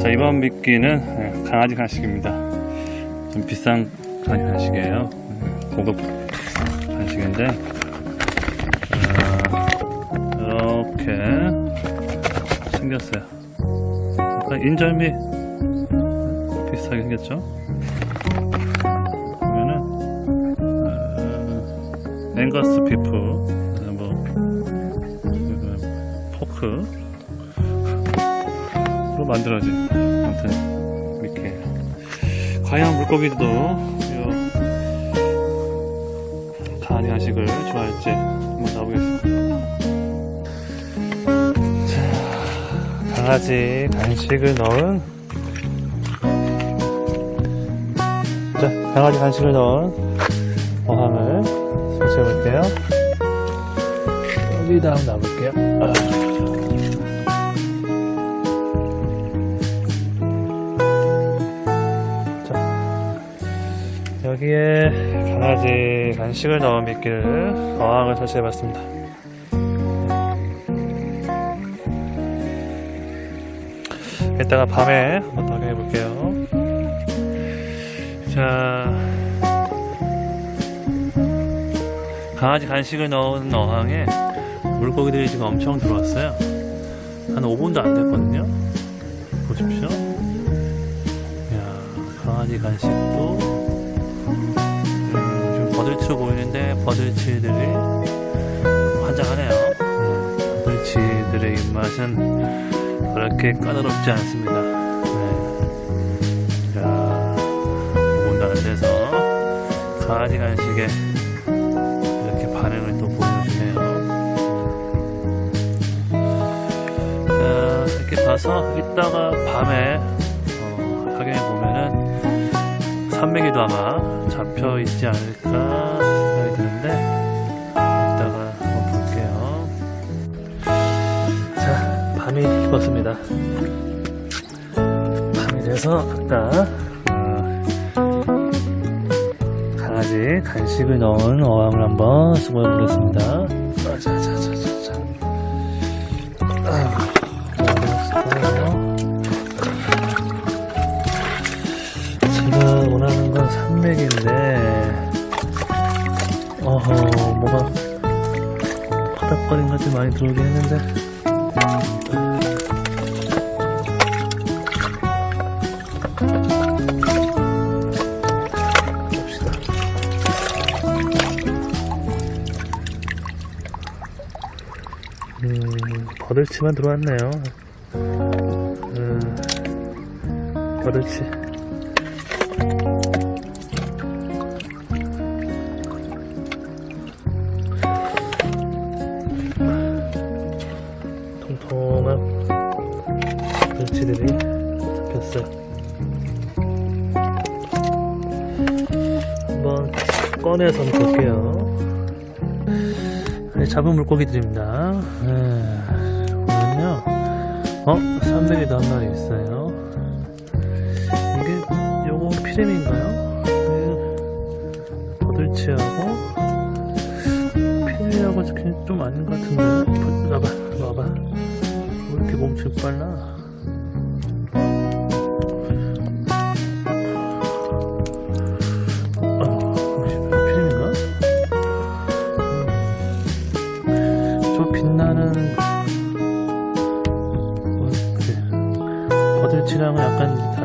자 이번 미끼는 네, 강아지 간식입니다. 좀 비싼 강아지 간식이에요. 네, 고급 간식인데 자, 이렇게 생겼어요. 약간 인절미 비슷하게 생겼죠? 보면은 어, 앵거스 어, 뭐 그, 포크 로 만들어진 아무튼 미끼예요. 과연 물고기도 요 강아지 간식을 좋아할지 한번 나보겠습니다. 자, 강아지 간식을 넣은 자, 강아지 간식을 넣은 어항을 설치해 볼게요. 여기다 한번 놔볼게요. 아. 여기에 강아지 간식을 넣은 미끼를 어항을 설치해 봤습니다. 이따가 밤에 한번 더 확인해 볼게요. 자, 강아지 간식을 넣은 어항에 물고기들이 지금 엄청 들어왔어요. 한 5분도 안 됐거든요. 보십시오. 야, 강아지 간식도 음, 좀 버들치로 보이는데 버들치들이 환장하네요. 음, 버들치들의 입맛은 그렇게 까다롭지 않습니다. 네. 자, 5분도 안 돼서 강아지 간식에 이렇게 반응을 또 보여주네요. 자, 이렇게 봐서 이따가 밤에 어, 확인해 보면은 산메기도 아마 잡혀 있지 않을까 생각이 드는데 이따가 한번 볼게요. 자, 밤이 깊었습니다. 밤이 돼서 아까 어, 강아지 간식을 넣은 어항을 한번 수고해 보겠습니다. 아, 자, 자, 자, 자, 자. 아, 산맥인데 어허 뭐가 파닥거린 것들이 많이 들어오긴 했는데. 음 버들치만 들어왔네요. 음 버들치 멸치들이 잡혔어요. 한번 꺼내서 볼게요. 네, 잡은 물고기들입니다. 네, 보면요. 어? 삼백이도 한 마리 있어요. 이게, 요거 피레미인가요? 네, 버들치하고 피레미하고 좀 아닌 것 같은데. 봐봐, 봐봐. 왜 이렇게 몸집 빨라? 빛나는 뭐. 버들치랑은 약간